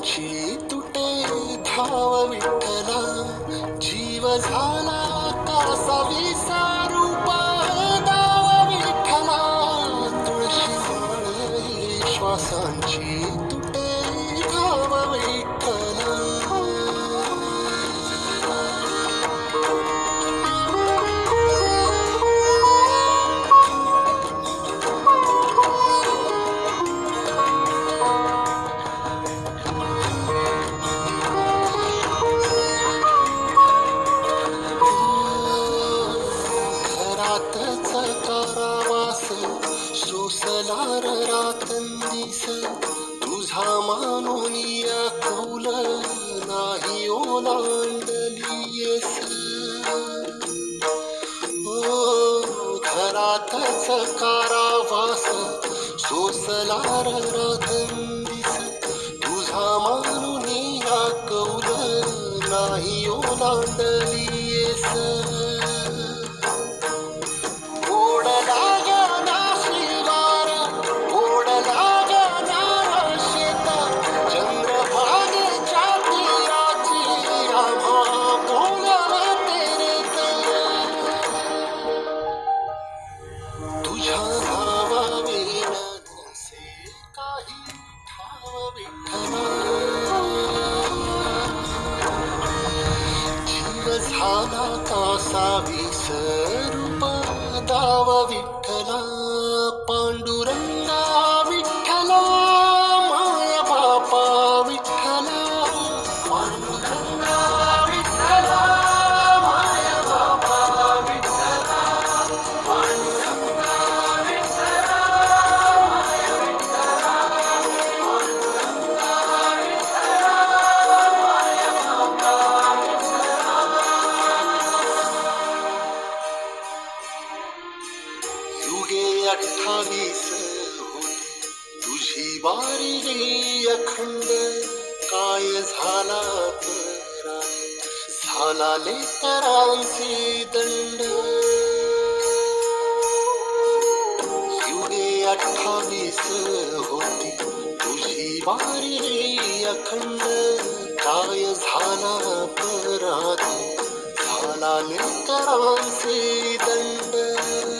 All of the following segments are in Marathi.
तुझी तुटे धाव विठला जीव झाला ከራተ ሰካራ ባሰ ሶስት ላረራትም झाला तासावी सरूपा दावा विठ्ठला पांडुरंग अठ्ठावीस तुझी बारी गेली अखंड काय झाला झाला लेकरांचे दंड युगे अठ्ठावीस होती तुझी बारी गेली अखंड काय झाला पराधी झाला लेकरांचे दंड.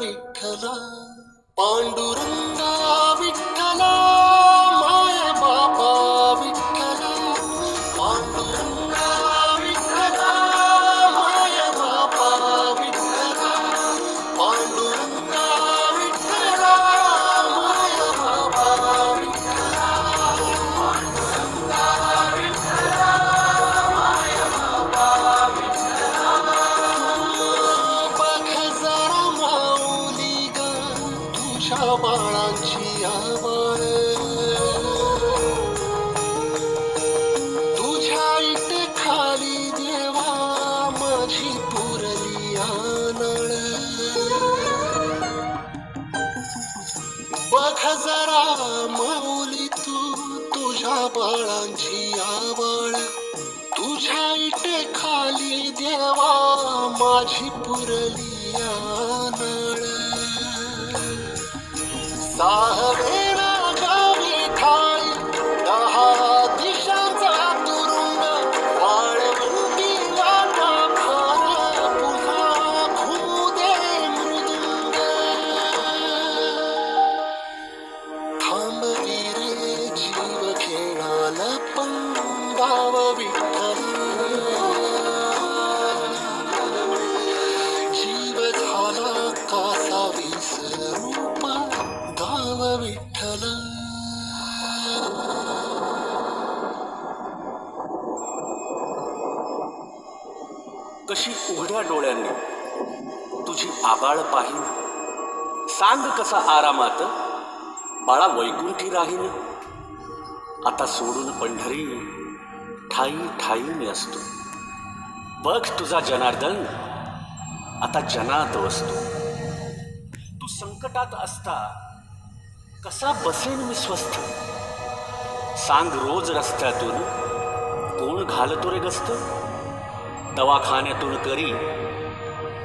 விட்டலா பாண்டுரங்கா बघ जरा माऊली तू तुझ्या बाळांची आवड. तुझ्या इटे खाली देवा माझी पुरली नाळ साहवे जीव झाला कासावीस रूप दाव विठ्ठल. कशी उघड्या डोळ्यांनी तुझी आबाळ पाहिन सांग कसा आरामात. बाळा वैकुंठी राहीन आता सोडून पंढरी ठाई ठाई मी असतो. बघ तुझा जनार्दन. आता जनात वसतो तू संकटात असता कसा बसेन मी स्वस्थ? सांग रोज रस्त्यातून कोण घालतो रे गस्त? दवाखान्यातून करी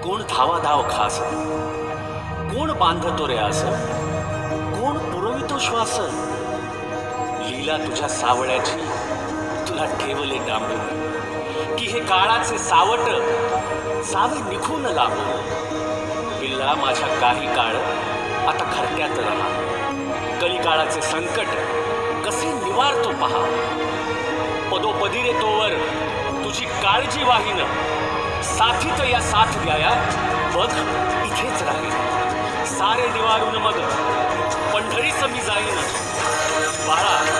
कोण धावा धाव खास? कोण बांधतो रे असं कोण पुरवितो श्वास? लीला तुझ्या सावळ्याची तुला ठेवले डांबून की हे काळाचे सावट सावे निघून लागून बिल्ला माझ्या काही काळ आता खरट्यात राहा. कलिकाळाचे संकट कसे निवारतो पहा. पदोपदी रे तोवर तुझी काळजी वाहीन. साथीत या साथ द्याया बघ इथेच राहील सारे निवारून मग पंढरीच मी जाईन. बाळा